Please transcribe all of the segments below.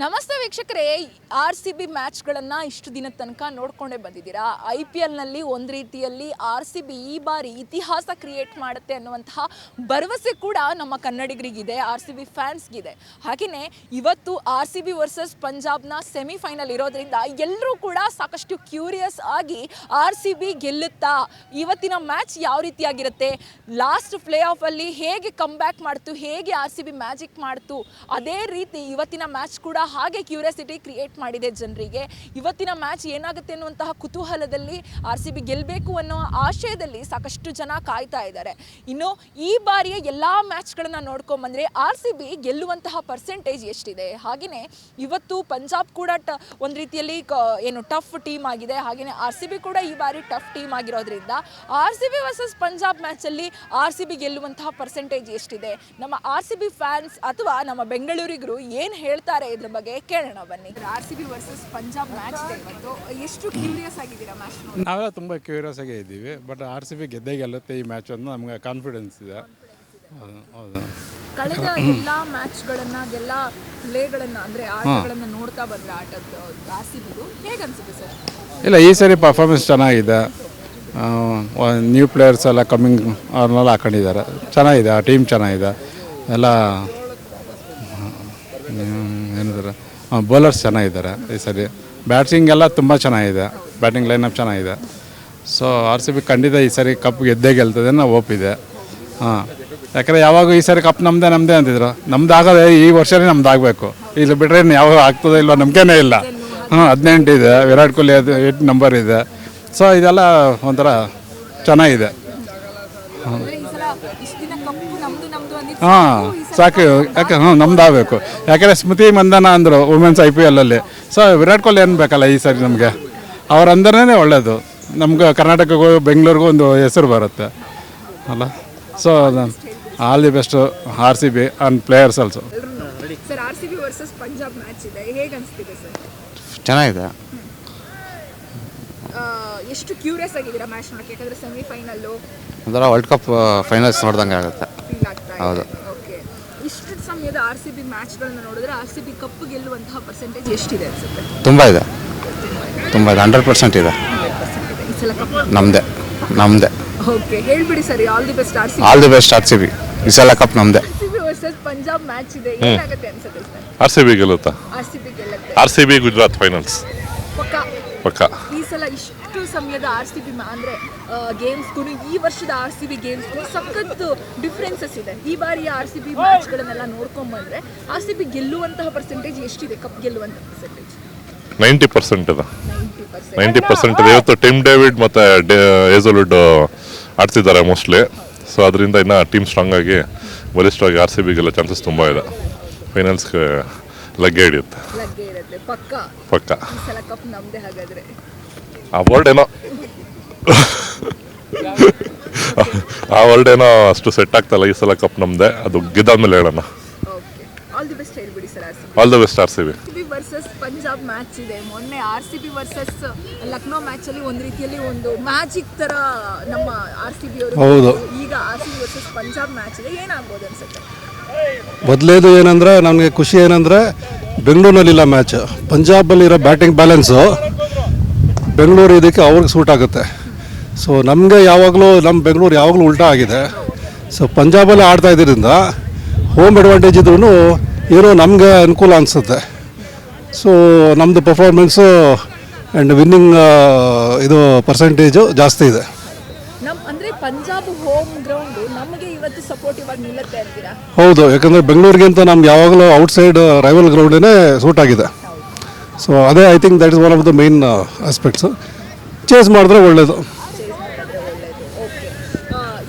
ನಮಸ್ತೆ ವೀಕ್ಷಕರೇ. R C B ಮ್ಯಾಚ್ಗಳನ್ನು ಇಷ್ಟು ದಿನದ ತನಕ ನೋಡ್ಕೊಂಡೇ ಬಂದಿದ್ದೀರಾ? ಐ ಪಿ ಎಲ್ನಲ್ಲಿ ಒಂದು ರೀತಿಯಲ್ಲಿ ಆರ್ ಸಿ ಬಿ ಈ ಬಾರಿ ಇತಿಹಾಸ ಕ್ರಿಯೇಟ್ ಮಾಡುತ್ತೆ ಅನ್ನುವಂತಹ ಭರವಸೆ ಕೂಡ ನಮ್ಮ ಕನ್ನಡಿಗರಿಗಿದೆ, ಆರ್ ಸಿ ಬಿ ಫ್ಯಾನ್ಸ್ಗಿದೆ. ಹಾಗೆಯೇ ಇವತ್ತು ಆರ್ ಸಿ ಬಿ ವರ್ಸಸ್ ಪಂಜಾಬ್ನ ಸೆಮಿಫೈನಲ್ ಇರೋದ್ರಿಂದ ಎಲ್ಲರೂ ಕೂಡ ಸಾಕಷ್ಟು ಕ್ಯೂರಿಯಸ್ ಆಗಿ ಆರ್ ಸಿ ಬಿ ಗೆಲ್ಲುತ್ತಾ? ಇವತ್ತಿನ ಮ್ಯಾಚ್ ಯಾವ ರೀತಿಯಾಗಿರುತ್ತೆ? ಲಾಸ್ಟ್ ಪ್ಲೇ ಆಫಲ್ಲಿ ಹೇಗೆ ಕಮ್ ಬ್ಯಾಕ್ ಮಾಡ್ತು? ಹೇಗೆ ಆರ್ ಸಿ ಬಿ ಮ್ಯಾಜಿಕ್ ಮಾಡ್ತು? ಅದೇ ರೀತಿ ಇವತ್ತಿನ ಮ್ಯಾಚ್ ಕೂಡ ಹಾಗೆ ಕ್ಯೂರಿಯಾಸಿಟಿ ಕ್ರಿಯೇಟ್ ಮಾಡಿದೆ ಜನರಿಗೆ. ಇವತ್ತಿನ ಮ್ಯಾಚ್ ಏನಾಗುತ್ತೆ ಅನ್ನುವಂತಹ ಕುತೂಹಲದಲ್ಲಿ ಆರ್ ಸಿ ಬಿ ಗೆಲ್ಲಬೇಕು ಅನ್ನೋ ಆಶಯದಲ್ಲಿ ಸಾಕಷ್ಟು ಜನ ಕಾಯ್ತಾ ಇದ್ದಾರೆ. ಇನ್ನು ಈ ಬಾರಿಯ ಎಲ್ಲ ಮ್ಯಾಚ್ಗಳನ್ನು ನೋಡ್ಕೊಂಬಂದರೆ ಆರ್ ಸಿ ಬಿ ಗೆಲ್ಲುವಂತಹ ಪರ್ಸೆಂಟೇಜ್ ಎಷ್ಟಿದೆ? ಹಾಗೆಯೇ ಇವತ್ತು ಪಂಜಾಬ್ ಕೂಡ ಟ ಒಂದು ರೀತಿಯಲ್ಲಿ ಕ ಏನು ಟಫ್ ಟೀಮ್ ಆಗಿದೆ. ಹಾಗೆಯೇ ಆರ್ ಸಿ ಬಿ ಕೂಡ ಈ ಬಾರಿ ಟಫ್ ಟೀಮ್ ಆಗಿರೋದ್ರಿಂದ R C B versus Punjab ಮ್ಯಾಚಲ್ಲಿ R C B ಗೆಲ್ಲುವಂತಹ ಪರ್ಸೆಂಟೇಜ್ ಎಷ್ಟಿದೆ? ನಮ್ಮ ಆರ್ ಸಿ ಬಿ ಫ್ಯಾನ್ಸ್ ಅಥವಾ ನಮ್ಮ ಬೆಂಗಳೂರಿಗರು ಏನು ಹೇಳ್ತಾರೆ ಇದ್ರ ಬಗ್ಗೆ ಕೇಳೋಣ ಬನ್ನಿ. R C B versus Punjab match ಇದೆ ಇವತ್ತು. ಎಷ್ಟು ಕ್ಯೂರಿಯಸ್ ಆಗಿದ್ದೀರಾ ಮ್ಯಾಚ್ ನಾವೆಲ್ಲ ತುಂಬ ಕ್ಯೂರಿಯಸ್ ಆಗೇ ಇದ್ದೀವಿ ಬಟ್ ಆರ್ ಸಿ ಬಿ ಗೆದ್ದೇ ಗೆಲ್ಲುತ್ತೆ ಈ ಮ್ಯಾಚ್ ಅಂತ ನಮಗೆ ಕಾನ್ಫಿಡೆನ್ಸ್ ಇದೆ. ಹೌದು, ಹೌದು ಕಳೆದ ಎಲ್ಲ ಮ್ಯಾಚ್ಗಳನ್ನ ಎಲ್ಲ ಪ್ಲೇಗಳನ್ನ ಅಂದ್ರೆ ಆಟಗಳನ್ನ ನೋಡ್ತಾ ಬಂದ್ರೆ ಆಟದ್ದು ಆರ್ ಸಿ ಬಿದು ಹೇಗನ್ಸುತ್ತೆ ಸರ್? ಇಲ್ಲ ಈ ಸರಿ ಪರ್ಫಾರ್ಮೆನ್ಸ್ ಚೆನ್ನಾಗಿದೆ. ನ್ಯೂ ಪ್ಲೇಯರ್ಸ್ ಎಲ್ಲ ಕಮ್ಮಿಂಗ್ ಅವ್ರನ್ನೆಲ್ಲ ಹಾಕೊಂಡಿದ್ದಾರೆ. ಚೆನ್ನಾಗಿದೆ ಆ ಟೀಮ್ ಚೆನ್ನಾಗಿದೆ. ಎಲ್ಲ ಏನಿದ್ದಾರೆ ಬೌಲರ್ಸ್ ಚೆನ್ನಾಗಿದ್ದಾರೆ. ಈ ಸರಿ ಬ್ಯಾಟಿಂಗ್ ಎಲ್ಲ ತುಂಬ ಚೆನ್ನಾಗಿದೆ. ಬ್ಯಾಟಿಂಗ್ ಲೈನಪ್ ಚೆನ್ನಾಗಿದೆ. ಸೊ ಆರ್ ಸಿ ಬಿ ಖಂಡಿತ ಈ ಸರಿ ಕಪ್ ಗೆದ್ದೇ ಗೆಲ್ತದೆ ಅನ್ನೋ ಹೋಪ್ ಇದೆ. ಹಾಂ. ಯಾಕಂದರೆ ಯಾವಾಗ ಈ ಸರಿ ಕಪ್ ನಮ್ಮದೇ ನಮ್ಮದೇ ಅಂತಿದ್ರು. ನಮ್ದು ಆಗೋದೇ ಈ ವರ್ಷವೇ ನಮ್ದು ಆಗಬೇಕು. ಇದು ಬಿಟ್ಟರೆ ಇನ್ನು ಯಾವಾಗ ಆಗ್ತದೋ ಇಲ್ಲ ನಂಬಿಕೆನೇ ಇಲ್ಲ. ಹಾಂ, ಹದಿನೆಂಟು ಇದೆ. ವಿರಾಟ್ ಕೊಹ್ಲಿ ಅದು ಏಟ್ ನಂಬರ್ ಇದೆ. ಸೊ ಇದೆಲ್ಲ ಒಂಥರ ಚೆನ್ನಾಗಿದೆ. ಅಂದ್ರೆ ಈ ಸಲ ಇಷ್ಟು ದಿನ ಕಪ್ಪು ನಮ್ದು ನಮ್ದು ಅಂದಿದ್ದು ಹಾಂ ಸಾಕು ಯಾಕೆ ಹ್ಞೂ ನಮ್ದು ಆಗಬೇಕು ಯಾಕಂದರೆ ಸ್ಮೃತಿ ಮಂದನ ಅಂದರು ವುಮೆನ್ಸ್ ಐ ಪಿ ಎಲ್ಲಲ್ಲಿ ಸೊ ವಿರಾಟ್ ಕೊಹ್ಲಿ ಏನು ಬೇಕಲ್ಲ ಈ ಸರಿ ನಮಗೆ? ಅವರಂದ್ರೇ ಒಳ್ಳೆಯದು ನಮ್ಗೆ ಕರ್ನಾಟಕಕ್ಕೂ ಬೆಂಗಳೂರಿಗೂ ಒಂದು ಹೆಸರು ಬರುತ್ತೆ. ಅಲ್ಲ? So all the best R C B and players also sir R C B versus Punjab match ಇದೆ ಹೇಗೆ ಅನಿಸ್ತಿದೆ ಸರ್ ಚೆನ್ನಾಗಿದೆ ಎಷ್ಟು ಕ್ಯೂರಿಯಸ್ ಆಗಿದ್ದೀರಾ ಮ್ಯಾಚ್ ನೋಡಕ್ಕೆ? ಯಾಕಂದ್ರೆ ಸೆಮಿಫೈನಲ್ಲು ಒಂಥರ ವರ್ಲ್ಡ್ ಕಪ್ ಫೈನಲ್ಸ್ ನೋಡ್ದಂಗೆ ಆಗುತ್ತೆ. ಫೀಲ್ ಆಗ್ತಾ ಇದೆ. ಹೌದು. ಓಕೆ ಇಷ್ಟು ಸಮಯದ ಆರ್ ಸಿ ಬಿ ಮ್ಯಾಚ್ಗಳನ್ನ ನೋಡಿದ್ರೆ ಆರ್ ಸಿ ಬಿ ಕಪ್ ಗೆಲ್ಲುವಂತಹ ಪರ್ಸೆಂಟೇಜ್ ಎಷ್ಟಿದೆ ಅನ್ಸುತ್ತೆ? ತುಂಬ ಇದೆ. ತುಂಬ ಇದೆ. ಹಂಡ್ರೆಡ್ ಪರ್ಸೆಂಟ್ ಇದೆ. ಈ ಸಲ ಕಪ್ ನಮ್ಮದೇ ನಮ್ಮದೇ ಓಕೆ ಹೇಳ್ಬಿಡಿ sir all the best R C all the best R C B ಈ ಸಲ ಕಪ್ ನಮ್ಮದೇ RCB B versus Punjab match ಇದೆ. ಏನಾಗುತ್ತೆ ಅನ್ಸುತ್ತೆ ಸರ್? ಆರ್ ಸಿ ಬಿ ಗೆಲ್ಲುತ್ತಾ? R C B ಗೆಲ್ಲುತ್ತೆ. R C B Gujarat finals ಪಕ್ಕ? ಪಕ್ಕ. ಈ ಸಲ ಇಷ್ಟು ಸಮಯದ ಆರ್ ಸಿ ಬಿ ಅಂದರೆ ಗೇಮ್ಸ್ಗೂ ಈ ವರ್ಷದ ಆರ್ ಸಿ ಬಿ ಗೇಮ್ಸ್ಗೂ ಸಖತ್ ಡಿಫ್ರೆನ್ಸಸ್ ಇದೆ. ಈ ಬಾರಿ ಆರ್ ಸಿ ಬಿ ಮ್ಯಾಚ್ಗಳನ್ನೆಲ್ಲ ನೋಡ್ಕೊಂಬಂದರೆ ಆರ್ ಸಿ ಬಿ ಗೆಲ್ಲುವಂತಹ ಪರ್ಸೆಂಟೇಜ್ ಎಷ್ಟಿದೆ? ಕಪ್ ಗೆಲ್ಲುವಂತಹ ಪರ್ಸೆಂಟೇಜ್ ನೈಂಟಿ ಪರ್ಸೆಂಟ್ ಇದೆ. ನೈಂಟಿ ಪರ್ಸೆಂಟ್ ಇದೆ. ಇವತ್ತು ಟಿಮ್ ಡೇವಿಡ್ ಮತ್ತು ಏಜಲ್ವುಡ್ ಆಡ್ತಿದ್ದಾರೆ ಮೋಸ್ಟ್ಲಿ ಸೊ ಅದರಿಂದ ಇನ್ನು ಟೀಮ್ ಸ್ಟ್ರಾಂಗ್ ಆಗಿ ಬಲಿಷ್ಠವಾಗಿ ಆರ್ ಸಿ ಬಿಗೆಲ್ಲ ಚಾನ್ಸಸ್ ತುಂಬ ಇದೆ. ಫೈನಲ್ಸ್ಗೆ ಲಗ್ಗೆ ಹಿಡಿಯುತ್ತೆ. ಪಕ್ಕ? ಪಕ್ಕ. ಆ ವರ್ಡ್ ಏನೋ ಆ ವರ್ಡ್ ಏನೋ ಅಷ್ಟು ಸೆಟ್ ಆಗ್ತಲ್ಲ ಈ ಸಲ ಕಪ್ ನಮ್ದೆ. ಅದು ಗೆದ್ದಾದ್ಮೇಲೆ ಹೇಳೋಣ. ಓಕೆ ಆಲ್ ದಿ ಬೆಸ್ಟ್ ಹೇಳ್ಬಿಡಿ sir R C all the best R C B. B versus Punjab match ಇದೆ. ಮೊನ್ನೆ R C B versus Lucknow match ಅಲ್ಲಿ ಒಂದು ರೀತಿಯಲ್ಲಿ ಒಂದು ಮ್ಯಾಜಿಕ್ ತರ ನಮ್ಮ ಆರ್ ಸಿ ಬಿ ಅವರು ಹೌದು. ಈಗ R C B versus Punjab match ಇದೆ. ಏನಾಗ್ಬೋದು ಅನ್ಸುತ್ತೆ? ಮೊದಲೇದು ಏನಂದ್ರೆ ನನಗೆ ಖುಷಿ ಏನಂದರೆ ಬೆಂಗಳೂರಿನಲ್ಲಿಲ್ಲ ಮ್ಯಾಚ್ ಪಂಜಾಬಲ್ಲಿರೋ ಬ್ಯಾಟಿಂಗ್ ಬ್ಯಾಲೆನ್ಸು ಬೆಂಗಳೂರು ಇದಕ್ಕೆ ಅವ್ರಿಗೆ ಸೂಟ್ ಆಗುತ್ತೆ. ಸೊ ನಮಗೆ ಯಾವಾಗಲೂ ನಮ್ಮ ಬೆಂಗಳೂರು ಯಾವಾಗಲೂ ಉಲ್ಟಾ ಆಗಿದೆ. ಸೊ ಪಂಜಾಬಲ್ಲಿ ಆಡ್ತಾ ಇದ್ದರಿಂದ ಹೋಮ್ ಅಡ್ವಾಂಟೇಜ್ ಇದ್ರೂ ಏನೋ ನಮಗೆ ಅನುಕೂಲ ಅನಿಸುತ್ತೆ. ಸೊ ನಮ್ಮದು ಪರ್ಫಾರ್ಮೆನ್ಸು ಆ್ಯಂಡ್ ವಿನ್ನಿಂಗ್ ಇದು ಪರ್ಸೆಂಟೇಜು ಜಾಸ್ತಿ ಇದೆ. ನಮ್ ಅಂದ್ರೆ ಪಂಜಾಬ್ ಹೋಮ್ ಗ್ರೌಂಡ್ ನಮಗೆ ಇವತ್ತು ಸಪೋರ್ಟಿವ್ ಆಗಿ ನಿಲ್ಲುತ್ತೆ ಅಂತೀರಾ? ಹೌದು ಯಾಕಂದರೆ ಬೆಂಗಳೂರಿಗಿಂತ ನಮ್ಗೆ ಯಾವಾಗಲೂ ಔಟ್ಸೈಡ್ ರೈವಲ್ ಗ್ರೌಂಡೇ ಸೂಟ್ ಆಗಿದೆ. ಸೊ ಅದೇ I think that is one of the main aspects chase ಮಾಡಿದ್ರೆ ಒಳ್ಳೆಯದು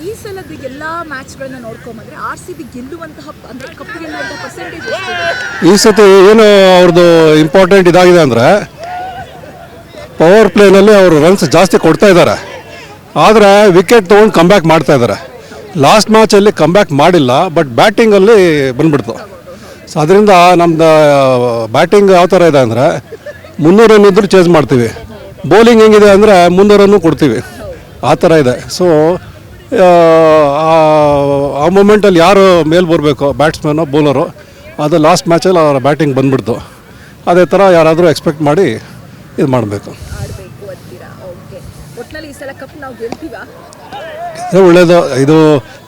ಈ ಸಲದ ಎಲ್ಲಾ ಮ್ಯಾಚ್ಗಳನ್ನ ನೋಡ್ಕೊಂಬಂದ್ರೆ ಆರ್ ಸಿ ಬಿ ಗೆಲ್ಲುವಂತಹ ಅಂದ್ರೆ ಕಪ್ ಗೆಲ್ಲುವಂತಹ ಪರ್ಸೆಂಟೇಜ್ ಈ ಸತಿ ಏನು ಅವ್ರದ್ದು ಇಂಪಾರ್ಟೆಂಟ್ ಇದಾಗಿದೆ ಅಂದರೆ ಪವರ್ ಪ್ಲೇನಲ್ಲಿ ಅವರು ರನ್ಸ್ ಜಾಸ್ತಿ ಕೊಡ್ತಾ ಇದ್ದಾರೆ. ಆದರೆ ವಿಕೆಟ್ ತೊಗೊಂಡು ಕಮ್ಬ್ಯಾಕ್ ಮಾಡ್ತಾ ಇದ್ದಾರೆ. ಲಾಸ್ಟ್ ಮ್ಯಾಚಲ್ಲಿ ಕಮ್ಬ್ಯಾಕ್ ಮಾಡಿಲ್ಲ ಬಟ್ ಬ್ಯಾಟಿಂಗಲ್ಲಿ ಬಂದ್ಬಿಡ್ತು. ಸೊ ಅದರಿಂದ ನಮ್ಮದು ಬ್ಯಾಟಿಂಗ್ ಯಾವ ಥರ ಇದೆ ಅಂದರೆ ಮುನ್ನೂರು ರನ್ ಇದ್ದರೂ ಚೇಂಜ್ ಮಾಡ್ತೀವಿ. ಬೌಲಿಂಗ್ ಹೆಂಗಿದೆ ಅಂದರೆ ಮುನ್ನೂರು ರನ್ನು ಕೊಡ್ತೀವಿ. ಆ ಥರ ಇದೆ. ಸೊ ಆ ಮೂಮೆಂಟಲ್ಲಿ ಯಾರು ಮೇಲೆ ಬರಬೇಕು ಬ್ಯಾಟ್ಸ್ಮನ್ನು ಬೌಲರು ಅದು ಲಾಸ್ಟ್ ಮ್ಯಾಚಲ್ಲಿ ಅವರ ಬ್ಯಾಟಿಂಗ್ ಬಂದ್ಬಿಡ್ತು. ಅದೇ ಥರ ಯಾರಾದರೂ ಎಕ್ಸ್ಪೆಕ್ಟ್ ಮಾಡಿ ಇದು ಮಾಡಬೇಕು ಇದು ಒಳ್ಳೆಯದು ಇದು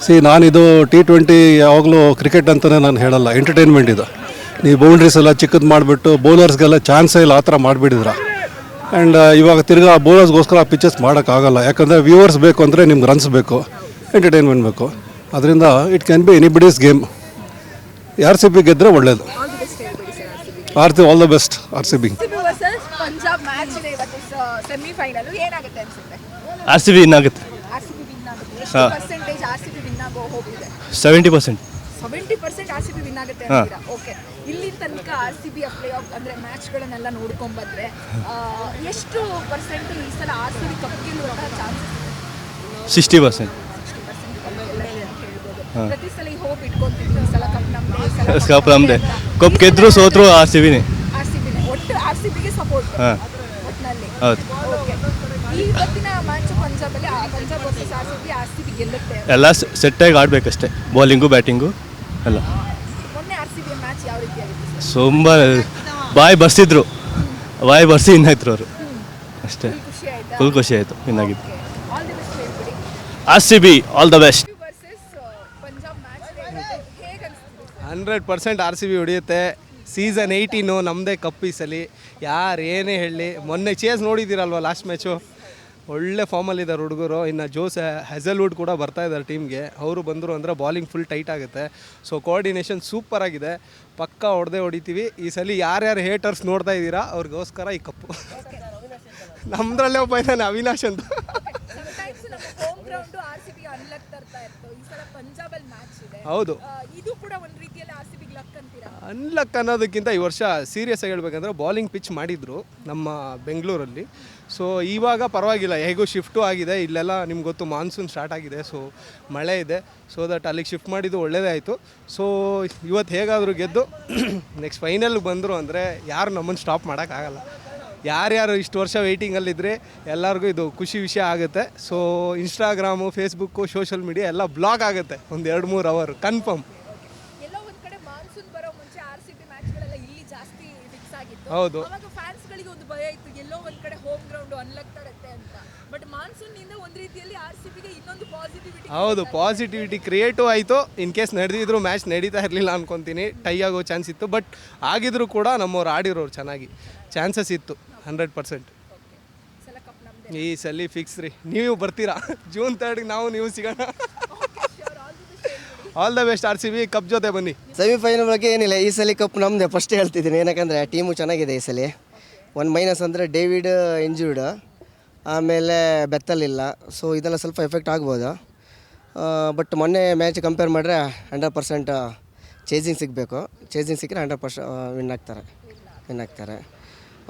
ಸಿ ನಾನಿದು ಟಿ ಟ್ವೆಂಟಿ ಯಾವಾಗಲೂ ಕ್ರಿಕೆಟ್ ಅಂತಲೇ ನಾನು ಹೇಳಲ್ಲ. ಎಂಟರ್ಟೈನ್ಮೆಂಟ್ ಇದು. ನೀವು ಬೌಂಡ್ರೀಸ್ ಎಲ್ಲ ಚಿಕ್ಕದು ಮಾಡಿಬಿಟ್ಟು ಬೌಲರ್ಸ್ಗೆಲ್ಲ ಚಾನ್ಸೇ ಇಲ್ಲ ಆ ಥರ ಮಾಡಿಬಿಟ್ಟಿದ್ರ ಆ್ಯಂಡ್ ಇವಾಗ ತಿರ್ಗಾ ಬೌಲರ್ಸ್ಗೋಸ್ಕರ ಪಿಚಸ್ ಮಾಡೋಕ್ಕಾಗಲ್ಲ. ಯಾಕಂದರೆ ವ್ಯೂವರ್ಸ್ ಬೇಕು ಅಂದರೆ ನಿಮ್ಗೆ ರನ್ಸ್ ಬೇಕು ಎಂಟರ್ಟೈನ್ಮೆಂಟ್ ಬೇಕು. ಅದರಿಂದ it can be anybody's game R C B ಗೆದ್ದರೆ ಒಳ್ಳೆಯದು all the best sir R C all the best R C B Punjab match ಇದೆ ಇವತ್ತು ಸೆಮಿಫೈನಲ್ ಏನಾಗುತ್ತೆ ಅನ್ಸುತ್ತೆ? ಆರ್ ಸಿ ಬಿ ವಿನ್ ಆಗುತ್ತೆ ಆರ್ ಸಿ ಬಿ ವಿನ್ ಆಗುತ್ತೆ ಎಷ್ಟು percentage R C B win ಆಗೋ ಹೋಗಿದೆ. Seventy percent seventy percent R C B win ಆಗುತ್ತೆ ಅಂತೀರಾ? ಓಕೆ ಇಲ್ಲಿ ತನಕ R C B play off ಅಂದರೆ ಮ್ಯಾಚ್ಗಳನ್ನೆಲ್ಲ ನೋಡ್ಕೊಂಡ್ ಬಂದ್ರೆ ಎಷ್ಟು ಪರ್ಸೆಂಟ್ ಈ ಸಲ ಆರ್ ಸಿ ಬಿ ಕಪ್ ಗೆಲ್ಲುವಂಥ ಚಾನ್ಸಸ್ ಸಿಕ್ಸ್ಟಿ ಪರ್ಸೆಂಟ್ ಪ್ರತಿ ಸಲ ಈ ಹೋಪ್ ಇಟ್ಕೊಂತಿದ್ವಿ ಈ ಸಲ ಕಪ್ ನಮ್ದೇ ಈ ಸಲ ಕಪ್ ನಮ್ಮದೇ ಕಪ್ ಗೆದ್ರು ಸೋತ್ರು ಆರ್ ಸಿ ಬಿನೇ ಆರ್ ಸಿ ಬಿನೇ ಒಟ್ಟು ಆರ್ ಸಿ ಬಿಗೆ ಸಪೋರ್ಟ್. ಒಟ್ಟಿನಲ್ಲಿ ಹೌದು. ಓಕೆ ಈ ಇವತ್ತಿನ match ಪಂಜಾಬಲ್ಲಿ Punjab versus R C B ಎಲ್ಲ ಸೆಟ್ಟಾಗಿ ಆಡಬೇಕಷ್ಟೇ. ಬೌಲಿಂಗು ಬ್ಯಾಟಿಂಗು ಎಲ್ಲ. ತುಂಬ ಬಾಯಿ ಬರ್ಸಿದ್ರು. ಬಾಯಿ ಬರ್ಸಿ ಇನ್ನಾಯ್ತರು ಅವರು. ಅಷ್ಟೇ. ಖುಷಿ ಆಯ್ತಾ? ಫುಲ್ ಖುಷಿ ಆಯಿತು. ಹೇಳ್ಬಿಡಿ. R C B all the best hundred percent R C B ಹೊಡಿಯುತ್ತೆ season eighteen ನಮ್ಮದೇ ಕಪ್ ಈ ಸಲ. ಯಾರು ಏನೇ ಹೇಳಲಿ ಮೊನ್ನೆ ಚೇಸ್ ನೋಡಿದ್ದೀರಲ್ವ ಲಾಸ್ಟ್ ಮ್ಯಾಚು ಒಳ್ಳೆ ಫಾರ್ಮಲ್ಲಿದ್ದಾರೆ ಹುಡುಗರು. ಇನ್ನು ಜೋಸ್ ಹೆಸಲ್ವುಡ್ ಕೂಡ ಬರ್ತಾ ಇದ್ದಾರೆ ಟೀಮ್ಗೆ ಅವರು ಬಂದರು ಅಂದರೆ ಬಾಲಿಂಗ್ ಫುಲ್ ಟೈಟ್ ಆಗುತ್ತೆ. ಸೊ ಕೋಆರ್ಡಿನೇಷನ್ ಸೂಪರ್ ಆಗಿದೆ. ಪಕ್ಕ ಹೊಡೆದೇ ಹೊಡಿತೀವಿ. ಈ ಸಲ ಯಾರ್ಯಾರು ಹೇಟರ್ಸ್ ನೋಡ್ತಾ ಇದ್ದೀರಾ ಅವ್ರಿಗೋಸ್ಕರ ಈ ಕಪ್ಪು. ನಮ್ಮದ್ರಲ್ಲೇ ಒಬ್ಬ ಇದ್ದಾನೆ ಅವಿನಾಶ್ ಅಂತ. ಹೌದು. ಇದು ಕೂಡ ಒಂದು ರೀತಿಯಲ್ಲಿ ಆರ್ ಸಿ ಬಿ ಲಕ್ ಅಂತೀರಾ ಅನ್ಲಕ್ ಅನ್ನೋದಕ್ಕಿಂತ ಈ ವರ್ಷ ಸೀರಿಯಸ್ ಆಗಿ ಹೇಳ್ಬೇಕಂದ್ರೆ ಬೌಲಿಂಗ್ ಪಿಚ್ ಮಾಡಿದ್ರು ನಮ್ಮ ಬೆಂಗಳೂರಲ್ಲಿ. ಸೊ ಇವಾಗ ಪರವಾಗಿಲ್ಲ, ಹೇಗೂ ಶಿಫ್ಟು ಆಗಿದೆ. ಇಲ್ಲೆಲ್ಲ ನಿಮ್ಗೆ ಗೊತ್ತು ಮಾನ್ಸೂನ್ ಸ್ಟಾರ್ಟ್ ಆಗಿದೆ ಸೊ ಮಳೆ ಇದೆ. ಸೊ ದಟ್ ಅಲ್ಲಿಗೆ ಶಿಫ್ಟ್ ಮಾಡಿದ್ದು ಒಳ್ಳೆಯದೇ ಆಯಿತು. ಸೊ ಇವತ್ತು ಹೇಗಾದರೂ ಗೆದ್ದು ನೆಕ್ಸ್ಟ್ ಫೈನಲ್ಗೆ ಬಂದರು ಅಂದರೆ ಯಾರು ನಮ್ಮನ್ನು ಸ್ಟಾಪ್ ಮಾಡೋಕ್ಕಾಗಲ್ಲ ಯಾರ್ಯಾರು ಇಷ್ಟು ವರ್ಷ ವೆಯ್ಟಿಂಗಲ್ಲಿದ್ದರೆ ಎಲ್ಲರಿಗೂ ಇದು ಖುಷಿ ವಿಷಯ ಆಗುತ್ತೆ. So Instagram Facebook social media ಎಲ್ಲ ಬ್ಲಾಗ್ ಆಗುತ್ತೆ. ಒಂದು ಎರಡು ಮೂರು ಅವರ್ ಕನ್ಫರ್ಮ್ ಎಲ್ಲೋ ಒಂದ್ ಕಡೆ ಮಾನ್ಸೂನ್ ಬರೋ ಮುಂಚೆ ಆರ್ ಸಿ ಬಿ ಮ್ಯಾಚ್ಗಳೆಲ್ಲ ಇಲ್ಲಿ ಜಾಸ್ತಿ ಫಿಕ್ಸ್ ಆಗಿತ್ತು. ಹೌದು. ಅವಾಗ ಫ್ಯಾನ್ಸ್ಗಳಿಗೆ ಒಂದು ಭಯ ಇತ್ತು ಎಲ್ಲೋ ಒಂದ್ ಕಡೆ ಹೋಮ್ ಗ್ರೌಂಡ್ ಅನ್ಲಕ್ ತರತ್ತೆ ಅಂತ. ಬಟ್ ಮಾನ್ಸೂನ್ನಿಂದ ಒಂದ್ ರೀತಿಯಲ್ಲಿ ಆರ್ ಸಿ ಬಿಗೆ ಇನ್ನೊಂದು ಪಾಸಿಟಿವಿಟಿ ಹೌದು ಪಾಸಿಟಿವಿಟಿ ಕ್ರಿಯೇಟಿವ್ ಆಯಿತು. ಇನ್ ಕೇಸ್ ನಡೆದಿದ್ರು ಮ್ಯಾಚ್ ನಡೀತಾ ಇರಲಿಲ್ಲ ಅನ್ಕೊಂತೀನಿ. ಟೈ ಆಗೋ ಚಾನ್ಸ್ ಇತ್ತು. ಬಟ್ ಆಗಿದ್ರು ಕೂಡ ನಮ್ಮವ್ರು ಆಡಿರೋರು ಚೆನ್ನಾಗಿ. ಚಾನ್ಸಸ್ ಇತ್ತು ಹಂಡ್ರೆಡ್ ಪರ್ಸೆಂಟ್ ಈ ಸಲ ಫಿಕ್ಸ್ ರೀ. ನೀವು ಬರ್ತೀರಾ? ಜೂನ್ ತರ್ಡ್ಗೆ ನಾವು ನೀವು ಸಿಗೋಣ. All the best R C B cup ಜೊತೆ ಬನ್ನಿ. ಸೆಮಿಫೈನಲ್ ಬಗ್ಗೆ ಏನಿಲ್ಲ, ಈ ಸಲ ಕಪ್ ನಮ್ಮದೇ ಫಸ್ಟ್ ಹೇಳ್ತಿದ್ದೀನಿ. ಏನಕ್ಕಂದರೆ ಟೀಮು ಚೆನ್ನಾಗಿದೆ ಈ ಸಲ. ಒನ್ ಮೈನಸ್ ಅಂದರೆ ಡೇವಿಡ್ ಇಂಜೂರ್ಡ್ ಆಮೇಲೆ ಬೆತ್ತಲಿಲ್ಲ ಸೊ ಇದೆಲ್ಲ ಸ್ವಲ್ಪ ಎಫೆಕ್ಟ್ ಆಗ್ಬೋದು. ಬಟ್ ಮೊನ್ನೆ ಮ್ಯಾಚ್ ಕಂಪೇರ್ ಮಾಡಿದ್ರೆ ಹಂಡ್ರೆಡ್ ಪರ್ಸೆಂಟ್ ಚೇಸಿಂಗ್ ಸಿಗಬೇಕು. ಚೇಸಿಂಗ್ ಸಿಕ್ಕರೆ ಹಂಡ್ರೆಡ್ ಪರ್ಸೆಂಟ್ ವಿನ್ ಆಗ್ತಾರೆ. ವಿನ್ ಆಗ್ತಾರೆ.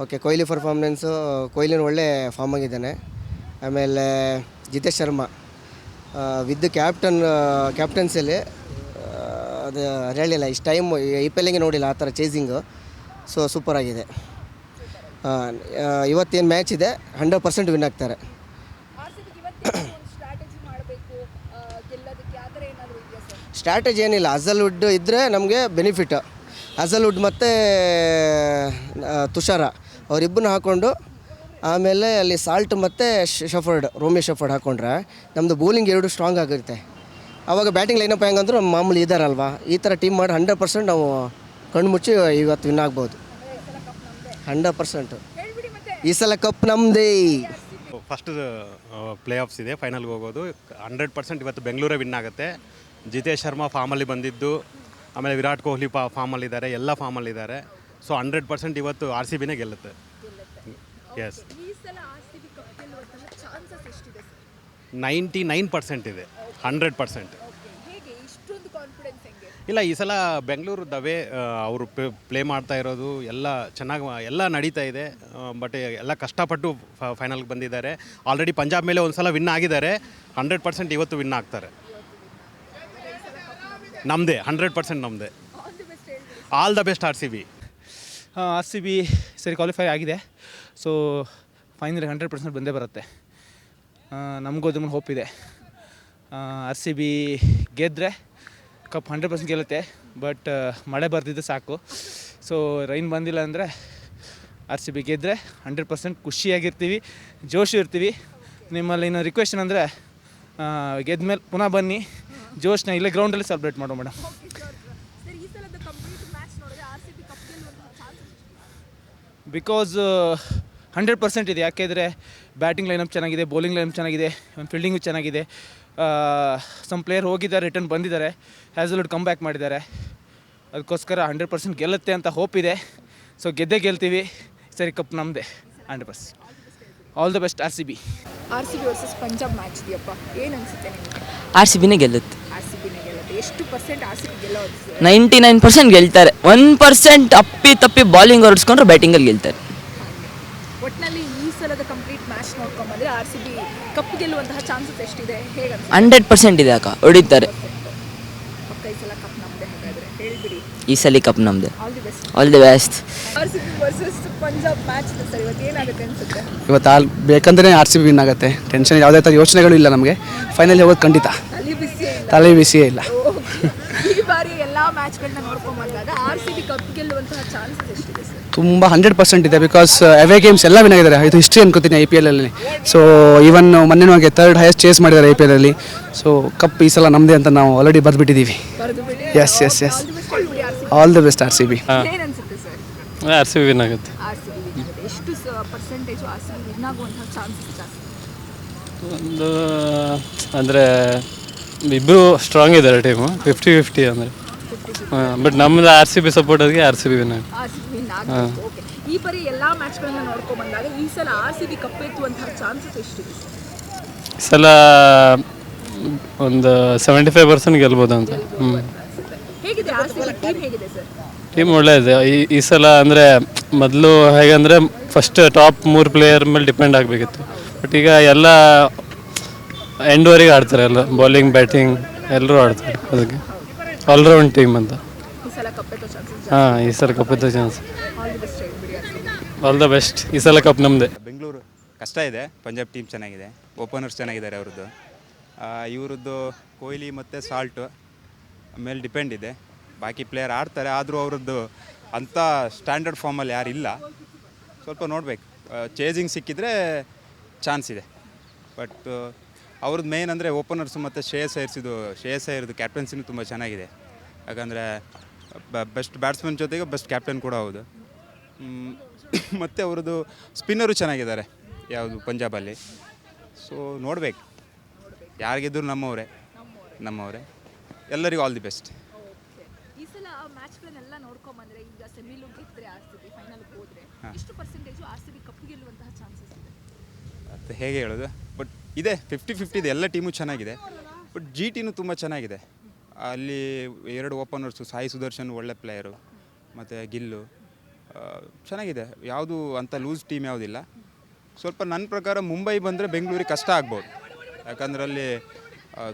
ಓಕೆ ಕೊಹ್ಲಿ ಪರ್ಫಾರ್ಮೆನ್ಸು ಕೊಹ್ಲಿನ ಒಳ್ಳೆ ಫಾರ್ಮ್ ಆಗಿದ್ದಾನೆ. ಆಮೇಲೆ ಜಿತೇಶ್ ಶರ್ಮಾ ವಿದ್ ಕ್ಯಾಪ್ಟನ್ ಕ್ಯಾಪ್ಟನ್ಸಿಯಲ್ಲಿ ಅದು ಹೇಳಿಲ್ಲ ಇಷ್ಟು ಟೈಮ್ ಐ ಪಿ ಎಲ್ಲಿಗೆ ನೋಡಿಲ್ಲ ಆ ಥರ ಚೇಸಿಂಗು ಸೊ ಸೂಪರ್ ಆಗಿದೆ. ಇವತ್ತೇನು ಮ್ಯಾಚ್ ಇದೆ ಹಂಡ್ರೆಡ್ ಪರ್ಸೆಂಟ್ ವಿನ್ ಆಗ್ತಾರೆ. ಸ್ಟ್ರಾಟಜಿ ಏನಿಲ್ಲ. ಅಜಲ್ವುಡ್ ಇದ್ದರೆ ನಮಗೆ ಬೆನಿಫಿಟ್ ಅಜಲ್ವುಡ್ ಮತ್ತು ತುಷಾರ. ಅವರಿಬ್ಬರನ್ನ ಹಾಕ್ಕೊಂಡು ಆಮೇಲೆ ಅಲ್ಲಿ ಸಾಲ್ಟ್ ಮತ್ತು ಶಫರ್ಡ್ ರೋಮಿ ಶಫರ್ಡ್ ಹಾಕ್ಕೊಂಡ್ರೆ ನಮ್ಮದು ಬೌಲಿಂಗ್ ಎರಡು ಸ್ಟ್ರಾಂಗ್ ಆಗಿರುತ್ತೆ. ಆವಾಗ ಬ್ಯಾಟಿಂಗ್ ಲೈನಪ್ ಹೆಂಗಂದ್ರೆ ಮಾಮೂಲಿ ಇದ್ದಾರಲ್ವ ಈ ಥರ ಟೀಮ್ ಮಾಡಿ ಹಂಡ್ರೆಡ್ ಪರ್ಸೆಂಟ್ ನಾವು ಕಣ್ಣು ಮುಚ್ಚಿ ಇವತ್ತು ವಿನ್ ಆಗ್ಬೋದು. ಹಂಡ್ರೆಡ್ ಪರ್ಸೆಂಟು ಈ ಸಲ ಕಪ್ ನಮ್ಮದೇ ಫಸ್ಟ್ ಪ್ಲೇ ಆಫ್ಸ್ ಇದೆ ಫೈನಲ್ಗೆ ಹೋಗೋದು. ಹಂಡ್ರೆಡ್ ಪರ್ಸೆಂಟ್ ಇವತ್ತು ಬೆಂಗಳೂರೇ ವಿನ್ ಆಗುತ್ತೆ. ಜಿತೇಶ್ ಶರ್ಮಾ ಫಾರ್ಮಲ್ಲಿ ಬಂದಿದ್ದು ಆಮೇಲೆ ವಿರಾಟ್ ಕೊಹ್ಲಿ ಪಾ ಫಾರ್ಮಲ್ಲಿದ್ದಾರೆ ಎಲ್ಲ ಫಾರ್ಮಲ್ಲಿದ್ದಾರೆ ಸೊ ಹಂಡ್ರೆಡ್ ಪರ್ಸೆಂಟ್ ಇವತ್ತು ಆರ್ ಸಿ ಬಿನೇ ಗೆಲ್ಲುತ್ತೆ. ಎಸ್ ನೈಂಟಿ ನೈನ್ ಪರ್ಸೆಂಟ್ ಇದೆ. Hundred percent. ಓಕೆ ಹೇಗೆ ಇಷ್ಟೊಂದು ಕಾನ್ಫಿಡೆನ್ಸ್ ಹೆಂಗೆ? ಇಲ್ಲ ಈ ಸಲ ಬೆಂಗಳೂರು ದವೆ ಅವರು ಪ್ಲೇ ಮಾಡ್ತಾ ಇರೋದು ಎಲ್ಲ ಚೆನ್ನಾಗಿ ಎಲ್ಲ ನಡೀತಾ ಇದೆ ಬಟ್ ಎಲ್ಲ ಕಷ್ಟಪಟ್ಟು ಫೈನಲ್ಗೆ ಬಂದಿದ್ದಾರೆ. ಆಲ್ರೆಡಿ ಪಂಜಾಬ್ ಮೇಲೆ ಒಂದು ಸಲ ವಿನ್ ಆಗಿದ್ದಾರೆ. ಹಂಡ್ರೆಡ್ ಪರ್ಸೆಂಟ್ ಇವತ್ತು ವಿನ್ ಆಗ್ತಾರೆ. ನಮ್ಮದೇ ಹಂಡ್ರೆಡ್ ಪರ್ಸೆಂಟ್ ನಮ್ಮದೇ all the best R C B R C B ಸರಿ ಕ್ವಾಲಿಫೈ ಆಗಿದೆ. ಸೊ ಫೈನಲ್ ಹಂಡ್ರೆಡ್ ಪರ್ಸೆಂಟ್ ಬಂದೇ ಬರುತ್ತೆ. ನಮಗೂ ಅದ್ರ ಮೇಲೆ ಹೋಪ್ ಇದೆ. ಆರ್ ಸಿ ಬಿ ಗೆದ್ದರೆ ಕಪ್ ಹಂಡ್ರೆಡ್ ಪರ್ಸೆಂಟ್ ಗೆಲ್ಲುತ್ತೆ, ಬಟ್ ಮಳೆ ಬರ್ತಿದ್ದು ಸಾಕು. ಸೊ ರೈನ್ ಬಂದಿಲ್ಲ ಅಂದರೆ ಆರ್ ಸಿ ಬಿ ಗೆದ್ದರೆ ಹಂಡ್ರೆಡ್ ಪರ್ಸೆಂಟ್ ಖುಷಿಯಾಗಿರ್ತೀವಿ, ಜೋಶು ಇರ್ತೀವಿ. ನಿಮ್ಮಲ್ಲಿ ಇನ್ನೊಂದು ರಿಕ್ವೆಸ್ಟ್ ಏನಂದರೆ ಗೆದ್ಮೇಲೆ ಪುನಃ ಬನ್ನಿ. ಜೋಶ್ನ ಇಲ್ಲೇ ಗ್ರೌಂಡಲ್ಲಿ ಸೆಲೆಬ್ರೇಟ್ ಮಾಡೋ ಮೇಡಮ್ ಬಿಕಾಸ್ ಹಂಡ್ರೆಡ್ ಪರ್ಸೆಂಟ್ ಇದೆ. ಯಾಕೆಂದರೆ ಬ್ಯಾಟಿಂಗ್ ಲೈನಪ್ ಚೆನ್ನಾಗಿದೆ ಬೌಲಿಂಗ್ ಲೈನಪ್ ಚೆನ್ನಾಗಿದೆ ಫೀಲ್ಡಿಂಗು ಚೆನ್ನಾಗಿದೆ. ಸಮ್ ಪ್ಲೇಯರ್ ಹೋಗಿದ್ದಾರೆ ರಿಟರ್ನ್ ಬಂದಿದ್ದಾರೆ. ಹ್ಯಾಸಲ್ವುಡ್ ಕಮ್ ಬ್ಯಾಕ್ ಮಾಡಿದ್ದಾರೆ. ಅದಕ್ಕೋಸ್ಕರ ಹಂಡ್ರೆಡ್ ಪರ್ಸೆಂಟ್ ಗೆಲ್ಲುತ್ತೆ ಅಂತ ಹೋಪ್ ಇದೆ. ಸೊ ಗೆದ್ದೇ ಗೆಲ್ತೀವಿ. ಸರಿ ಕಪ್ ನಮ್ಮದೇ hundred percent all the best R C B R C B versus Punjab match ಇದೆಯಪ್ಪ. ಏನು ಅನ್ಸುತ್ತೆ ನಿಮಗೆ? ಆರ್ ಸಿ ಬಿನೇ ಗೆಲ್ಲುತ್ತೆ. ಆರ್ ಸಿ ಬಿನೇ ಗೆಲ್ಲುತ್ತೆ. ಎಷ್ಟು ಪರ್ಸೆಂಟ್ ಆರ್ ಸಿ ಬಿ ಗೆಲ್ಲೋದು ನೈಂಟಿ ನೈನ್ ಪರ್ಸೆಂಟ್ ಗೆಲ್ತಾರೆ. ಒನ್ ಪರ್ಸೆಂಟ್ ಅಪ್ಪಿ ತಪ್ಪಿ ಬಾಲಿಂಗ್ ಹೊರಡಿಸ್ಕೊಂಡ್ರೆ ಬ್ಯಾಟಿಂಗಲ್ಲಿ ಗೆಲ್ತಾರೆ. ಒಟ್ಟಿನಲ್ಲಿ ಈ ಸಲದ ಕಂಪ್ಲೀಟ್ ಮ್ಯಾಚ್ ನೋಡ್ಕೊಂಬಂದ್ರೆ ಆರ್ ಸಿ ಬಿ ಕಪ್ ಗೆಲ್ಲುವಂತಹ ಚಾನ್ಸಸ್ ಎಷ್ಟಿದೆ? ಹೇಗೆ ಹಂಡ್ರೆಡ್ ಪರ್ಸೆಂಟ್ ಇದೆ ಅಕ್ಕ ಹೊಡಿತಾರೆ. ಪಕ್ಕ ಈ ಸಲ ಕಪ್ ನಮ್ಮದೇ ಹಾಗಾದ್ರೆ. ಹೇಳ್ಬಿಡಿ. ಈ ಸಲ ಕಪ್ ನಮ್ಮದು all the best all the best R C B versus Punjab match ಇದೆ ಸರ್ ಇವತ್ತು ಏನಾಗುತ್ತೆ ಅನ್ಸುತ್ತೆ? ಇವತ್ತು ಆಲ್ ಬೇಕಂದ್ರೆ ಆರ್ ಸಿ ಬಿ ವಿನ್ ಆಗುತ್ತೆ. ಟೆನ್ಷನ್ ಯಾವುದೇ ಥರ ಯೋಚನೆಗಳು ಇಲ್ಲ ನಮಗೆ. ಫೈನಲ್ ಹೋಗೋದು ಖಂಡಿತ. ಅಲ್ಲಿ ಬಿಸಿ ಇಲ್ಲ. ತಲೆ ಬಿಸಿಯೇ ಇಲ್ಲ. ಈ ಬಾರಿ ಎಲ್ಲಾ ಮ್ಯಾಚ್ಗಳನ್ನ ನೋಡ್ಕೊಂಡ್ ಬಂದಾಗ ಆರ್ ಸಿ ಬಿ ಕಪ್ ಗೆಲ್ಲುವಂತಹ ಚಾನ್ಸಸ್ ಎಷ್ಟಿದೆ? ತುಂಬ ಹಂಡ್ರೆಡ್ ಪರ್ಸೆಂಟ್ ಇದೆ ಬಿಕಾಸ್ ಅವೇ ಗೇಮ್ಸ್ ಎಲ್ಲ ವಿನ್ ಆಗಿದ್ದಾರೆ. ಇದು ಹಿಸ್ಟ್ರಿ ಅನ್ಕೋತೀನಿ ಐ ಪಿ ಎಲಲ್ಲಿ ಸೊ ಇವನ್ ಮೊನ್ನೆನೂ ಹಾಗೆ ತರ್ಡ್ ಹೈಯೆಸ್ಟ್ ಚೇಸ್ ಮಾಡಿದ್ದಾರೆ ಐ ಪಿ ಎಲಲ್ಲಿ ಸೊ ಕಪ್ ಈ ಸಲ ನಮ್ಮದೇ ಅಂತ ನಾವು already ಬರೆದ್ಬಿಟ್ಟಿದ್ದೀವಿ yes yes yes all the best R C B B ಅನ್ಸುತ್ತೆ sir R C B win ಆಗುತ್ತೆ ಒಂದು ಅಂದರೆ ಇಬ್ಬರು ಸ್ಟ್ರಾಂಗ್ ಇದ್ದಾರೆ ಟೀಮು ಫಿಫ್ಟಿ ಫಿಫ್ಟಿ ಅಂದರೆ. ಬಟ್ ನಮ್ಮದು ಆರ್ ಸಿ ಬಿ ಸಪೋರ್ಟ್ ಅದಕ್ಕೆ ಆರ್ ಸಿ ಬಿ ವಿನ್ ಆಗುತ್ತೆ. ಆಗಬೇಕು ಓಕೆ ಈ ಬಾರಿ ಎಲ್ಲಾ ಮ್ಯಾಚ್ಗಳನ್ನ ನೋಡ್ಕೊಂಡ್ ಬಂದಾಗ ಈ ಸಲ ಆರ್ ಸಿ ಬಿ ಕಪ್ ಎತ್ತುವಂತಹ ಚಾನ್ಸಸ್ ಎಷ್ಟಿದೆ? ಸರ್ ಈ ಸಲ ಒಂದು ಸೆವೆಂಟಿ ಫೈವ್ ಪರ್ಸೆಂಟ್ ಗೆಲ್ಬೋದು ಅಂತ ಹ್ಞೂ ಹೇಗಿದೆ ಆರ್ ಸಿ ಬಿ ಟೀಮ್ ಹೇಗಿದೆ ಸರ್? ಟೀಮ್ ಒಳ್ಳೆಯದು. ಈ ಈ ಸಲ ಅಂದರೆ ಮೊದಲು ಹೇಗಂದರೆ ಫಸ್ಟ್ ಟಾಪ್ ಮೂರು ಪ್ಲೇಯರ್ ಮೇಲೆ ಡಿಪೆಂಡ್ ಆಗಬೇಕಿತ್ತು. ಬಟ್ ಈಗ ಎಲ್ಲ ಎಂಡ್ವರೆಗೆ ಆಡ್ತಾರೆ ಎಲ್ಲ. ಬೌಲಿಂಗ್ ಬ್ಯಾಟಿಂಗ್ ಎಲ್ಲರೂ ಆಡ್ತಾರೆ ಅದಕ್ಕೆ. ಆಲ್ರೌಂಡ್ ಟೀಮ್ ಅಂತ. ಈ ಸಲ ಕಪ್ ಎತ್ತೋ ಚಾನ್ಸಸ್ ಹಾಂ ಈ ಸಲ ಕಪ್ ಎತ್ತೋ ಚಾನ್ಸ್ ಆಲ್ ದಿ ಬೆಸ್ಟ್ ಈ ಸಲ ಕಪ್ ನಮ್ಮದೇ ಬೆಂಗಳೂರು ಕಷ್ಟ ಇದೆ. ಪಂಜಾಬ್ ಟೀಮ್ ಚೆನ್ನಾಗಿದೆ. ಓಪನರ್ಸ್ ಚೆನ್ನಾಗಿದ್ದಾರೆ ಅವ್ರದ್ದು. ಇವರದ್ದು ಕೊಹ್ಲಿ ಮತ್ತು ಸಾಲ್ಟು ಮೇಲೆ ಡಿಪೆಂಡ್ ಇದೆ. ಬಾಕಿ ಪ್ಲೇಯರ್ ಆಡ್ತಾರೆ. ಆದರೂ ಅವ್ರದ್ದು ಅಂಥ ಸ್ಟ್ಯಾಂಡರ್ಡ್ ಫಾರ್ಮಲ್ಲಿ ಯಾರು ಇಲ್ಲ. ಸ್ವಲ್ಪ ನೋಡ್ಬೇಕು. ಚೇಜಿಂಗ್ ಸಿಕ್ಕಿದ್ರೆ ಚಾನ್ಸ್ ಇದೆ. ಬಟ್ ಅವ್ರದ್ದು ಮೇನ್ ಅಂದರೆ ಓಪನರ್ಸು ಮತ್ತು ಶ್ರೇಯಸ್ ಸೇರಿಸಿದ್ದು ಶ್ರೇಯಸ್ ಅಯ್ಯರ್ದು ಕ್ಯಾಪ್ಟನ್ಸಿನೂ ತುಂಬ ಚೆನ್ನಾಗಿದೆ. ಯಾಕಂದರೆ ಬೆಸ್ಟ್ ಬ್ಯಾಟ್ಸ್ಮನ್ ಜೊತೆಗೆ ಬೆಸ್ಟ್ ಕ್ಯಾಪ್ಟನ್ ಕೂಡ ಹೌದು. ಮತ್ತು ಅವ್ರದ್ದು ಸ್ಪಿನ್ನರು ಚೆನ್ನಾಗಿದ್ದಾರೆ ಯಾವುದು ಪಂಜಾಬಲ್ಲಿ. ಸೊ ನೋಡ್ಬೇಕು. ಯಾರಿಗಿದ್ರು ನಮ್ಮವರೇ ನಮ್ಮವರೇ. ಎಲ್ಲರಿಗೂ ಆಲ್ ದಿ ಬೆಸ್ಟ್ ಈ ಸಲ ಮ್ಯಾಚ್ಗಳನ್ನೆಲ್ಲ ನೋಡ್ಕೊಂಡ್ ಬಂದ್ರೆ ಈಗ ಸೆಮಿಲು ಗೆದ್ರೆ ಆರ್ ಸಿ ಬಿ ಫೈನಲ್ ಹೋದ್ರೆ ಎಷ್ಟು percentage R C B cup ಗೆಲ್ಲುವಂತಹ chances ಇದೆ? ಮತ್ತು ಹೇಗೆ ಹೇಳೋದು? ಬಟ್ ಇದೆ ಫಿಫ್ಟಿ ಫಿಫ್ಟಿ ಇದೆ. ಎಲ್ಲ ಟೀಮು ಚೆನ್ನಾಗಿದೆ. ಬಟ್ ಜಿ ಟಿನೂ ತುಂಬ ಚೆನ್ನಾಗಿದೆ. ಅಲ್ಲಿ ಎರಡು ಓಪನರ್ಸು ಸಾಯಿ ಸುದರ್ಶನ್ ಒಳ್ಳೆ ಪ್ಲೇಯರು ಮತ್ತು ಗಿಲ್ಲು. ಚೆನ್ನಾಗಿದೆ. ಯಾವುದು ಅಂಥ ಲೂಸ್ ಟೀಮ್ ಯಾವುದಿಲ್ಲ. ಸ್ವಲ್ಪ ನನ್ನ ಪ್ರಕಾರ ಮುಂಬೈ ಬಂದರೆ ಬೆಂಗಳೂರಿಗೆ ಕಷ್ಟ ಆಗ್ಬೋದು. ಯಾಕಂದ್ರೆ ಅಲ್ಲಿ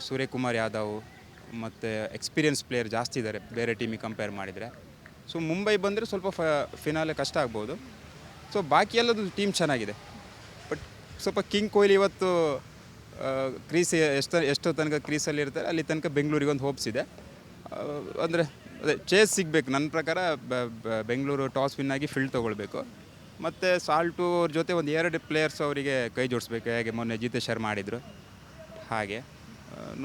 ಸೂರ್ಯಕುಮಾರ್ ಯಾದವ್ ಮತ್ತು ಎಕ್ಸ್ಪೀರಿಯನ್ಸ್ ಪ್ಲೇಯರ್ ಜಾಸ್ತಿ ಇದ್ದಾರೆ ಬೇರೆ ಟೀಮಿಗೆ ಕಂಪೇರ್ ಮಾಡಿದರೆ. ಸೊ ಮುಂಬೈ ಬಂದರೆ ಸ್ವಲ್ಪ ಫ ಫಿನಾಲೆ ಕಷ್ಟ ಆಗ್ಬೋದು. ಸೊ ಬಾಕಿ ಎಲ್ಲದು ಟೀಮ್ ಚೆನ್ನಾಗಿದೆ. ಬಟ್ ಸ್ವಲ್ಪ ಕಿಂಗ್ ಕೊಹ್ಲಿ ಇವತ್ತು ಕ್ರೀಸ್ ಎಷ್ಟು, ಎಷ್ಟೋ ತನಕ ಕ್ರೀಸಲ್ಲಿ ಇರ್ತಾರೆ, ಅಲ್ಲಿ ತನಕ ಬೆಂಗಳೂರಿಗೆ ಒಂದು ಹೋಪ್ಸ್ ಇದೆ. ಅಂದರೆ ಅದೇ ಚೇಸ್ ಸಿಗಬೇಕು. ನನ್ನ ಪ್ರಕಾರ ಬೆಂಗಳೂರು ಟಾಸ್ ವಿನ್ ಆಗಿ ಫೀಲ್ಡ್ ತೊಗೊಳ್ಬೇಕು. ಮತ್ತು ಸಾಲ್ಟು ಅವ್ರ ಜೊತೆ ಒಂದು ಎರಡು ಪ್ಲೇಯರ್ಸ್ ಅವರಿಗೆ ಕೈ ಜೋಡಿಸ್ಬೇಕು. ಹೇಗೆ ಮೊನ್ನೆ ಜಿತೇಶ್ ಶರ್ಮಾ ಆಡಿದರು ಹಾಗೆ.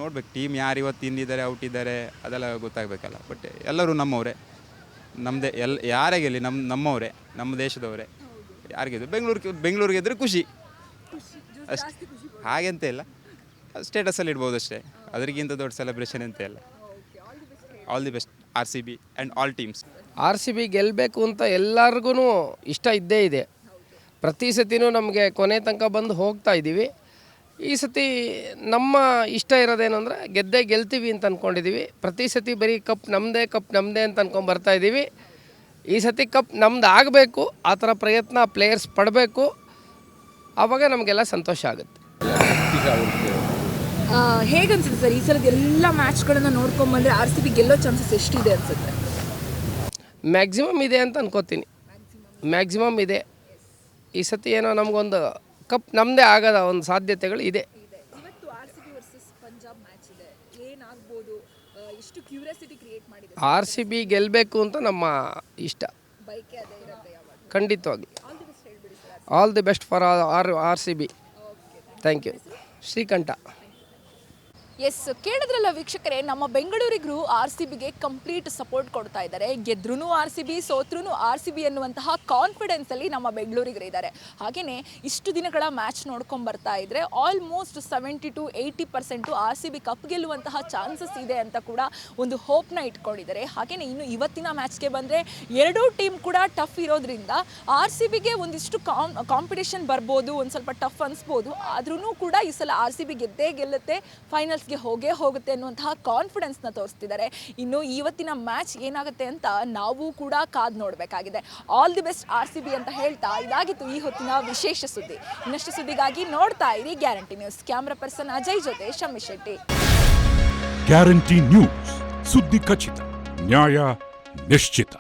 ನೋಡ್ಬೇಕು. ಟೀಮ್ ಯಾರು ಇವತ್ತು ತಿಂದಿದ್ದಾರೆ ಔಟ್ ಇದ್ದಾರೆ ಅದೆಲ್ಲ ಗೊತ್ತಾಗಬೇಕಲ್ಲ. ಬಟ್ ಎಲ್ಲರೂ ನಮ್ಮವರೇ. ನಮ್ಮದೇ ಎಲ್ ಯಾರೇ ಗೆಲ್ಲಿ ನಮ್ಮ ನಮ್ಮವರೇ ನಮ್ಮ ದೇಶದವರೇ. ಯಾರಿಗೆದ್ರು ಬೆಂಗಳೂರು ಬೆಂಗಳೂರಿಗೆ ಇದ್ದರೆ ಖುಷಿ. ಅಷ್ಟೇ ಹಾಗೆಂತ ಇಲ್ಲ. ಸ್ಟೇಟಸಲ್ಲಿ ಇಡ್ಬೋದು ಅಷ್ಟೇ. ಅದರಿಗಿಂತ ದೊಡ್ಡ ಸೆಲೆಬ್ರೇಷನ್ ಅಂತ ಇಲ್ಲ. All the best R C B and all teams R C B ಗೆಲ್ಲಬೇಕು ಅಂತ ಎಲ್ಲರಿಗೂ ಇಷ್ಟ ಇದ್ದೇ ಇದೆ. ಪ್ರತಿ ಸತಿನೂ ನಮಗೆ ಕೊನೆ ತನಕ ಬಂದು ಹೋಗ್ತಾ ಇದ್ದೀವಿ ಈ ಸತಿ ನಮ್ಮ ಇಷ್ಟ ಇರೋದೇನೆಂದರೆ ಗೆದ್ದೇ ಗೆಲ್ತೀವಿ ಅಂತ ಅಂದ್ಕೊಂಡಿದ್ದೀವಿ ಪ್ರತಿ ಸತಿ ಬರೀ ಕಪ್ ನಮ್ಮದೇ ಕಪ್ ನಮ್ಮದೇ ಅಂತ ಅಂದ್ಕೊಂಡು ಬರ್ತಾ ಇದ್ದೀವಿ ಈ ಸತಿ ಕಪ್ ನಮ್ದು ಆಗಬೇಕು ಆ ಥರ ಪ್ರಯತ್ನ ಪ್ಲೇಯರ್ಸ್ ಪಡಬೇಕು. ಆವಾಗ ನಮಗೆಲ್ಲ ಸಂತೋಷ ಆಗುತ್ತೆ. ಹೇಗೆ ಅನ್ಸುತ್ತೆ ಸರ್ ಈ ಸಲದ ಎಲ್ಲ ಮ್ಯಾಚ್ಗಳನ್ನ ನೋಡ್ಕೊಂಡ್ ಬಂದ್ರೆ ಆರ್ ಸಿ ಬಿ ಗೆಲ್ಲೋ ಚಾನ್ಸಸ್ ಎಷ್ಟಿದೆ ಅನ್ಸುತ್ತೆ? ಮ್ಯಾಕ್ಸಿಮಮ್ ಇದೆ ಅಂತ ಅನ್ಕೋತೀನಿ. ಮ್ಯಾಕ್ಸಿಮಮ್ ಇದೆ. ಈ ಸತಿ ಏನೋ ನಮಗೊಂದು ಕಪ್ ನಮ್ಮದೇ ಆಗದ ಒಂದು ಸಾಧ್ಯತೆಗಳು ಇದೆ. ಆರ್ ಸಿ ಬಿ ಗೆಲ್ಲಬೇಕು ಅಂತ ನಮ್ಮ ಇಷ್ಟ. ಖಂಡಿತವಾಗಿ. All the all the best for R R C B. Thank you Srikantha. Yes ಕೇಳಿದ್ರಲ್ಲ ವೀಕ್ಷಕರೇ, ನಮ್ಮ ಬೆಂಗಳೂರಿಗರು ಆರ್ ಸಿ ಬಿಗೆ ಕಂಪ್ಲೀಟ್ ಸಪೋರ್ಟ್ ಕೊಡ್ತಾ ಇದ್ದಾರೆ. ಗೆದ್ರೂ ಆರ್ ಸಿ ಬಿ ಸೋತ್ರೂ ಆರ್ ಸಿ ಬಿ ಅನ್ನುವಂತಹ ಕಾನ್ಫಿಡೆನ್ಸ್ ಅಲ್ಲಿ ನಮ್ಮ ಬೆಂಗಳೂರಿಗರು ಇದ್ದಾರೆ. ಹಾಗೆಯೇ ಇಷ್ಟು ದಿನಗಳ ಮ್ಯಾಚ್ ನೋಡ್ಕೊಂಡ್ ಬರ್ತಾ ಇದ್ರೆ almost seventy to eighty percent R C B cup ಗೆಲ್ಲುವಂತಹ chances ಇದೆ ಅಂತ ಕೂಡ ಒಂದು ಹೋಪ್ನ ಇಟ್ಕೊಂಡಿದ್ದಾರೆ. ಹಾಗೆಯೇ ಇನ್ನು ಇವತ್ತಿನ ಮ್ಯಾಚ್ಗೆ ಬಂದರೆ, ಎರಡೂ ಟೀಮ್ ಕೂಡ ಟಫ್ ಇರೋದ್ರಿಂದ ಆರ್ ಸಿ ಬಿಗೆ ಒಂದಿಷ್ಟು ಕಾಮ್ ಕಾಂಪಿಟೇಷನ್ ಬರ್ಬೋದು, ಒಂದು ಸ್ವಲ್ಪ ಟಫ್ ಅನಿಸ್ಬೋದು. ಆದ್ರೂ ಕೂಡ ಈ ಸಲ ಆರ್ ಸಿ ಬಿ ಗೆದ್ದೇ ಗೆಲ್ಲುತ್ತೆ. ಹೋಗೇ ಹೋಗುತ್ತೆ ಅನ್ನುವಂತಹ ಕಾನ್ಫಿಡೆನ್ಸ್ನ ತೋರಿಸ್ತಿದ್ದಾರೆ. ಇನ್ನು ಇವತ್ತಿನ ಮ್ಯಾಚ್ ಏನಾಗುತ್ತೆ ಅಂತ ನಾವು ಕೂಡ ಕಾದ್ ನೋಡಬೇಕಾಗಿದೆ. All the best R C B ಅಂತ ಹೇಳ್ತಾ ಇದಾಗಿತ್ತು ಈ ಹೊತ್ತಿನ ವಿಶೇಷ ಸುದ್ದಿ. ಇನ್ನಷ್ಟು ಸುದ್ದಿಗಾಗಿ ನೋಡ್ತಾ ಇರಿ guarantee news camera person Ajay ಜೊತೆ ಶಮಿ ಶೆಟ್ಟಿ. ಗ್ಯಾರಂಟಿ ನ್ಯೂಸ್ ಸುದ್ದಿ ಖಚಿತ, ನ್ಯಾಯ ನಿಶ್ಚಿತ.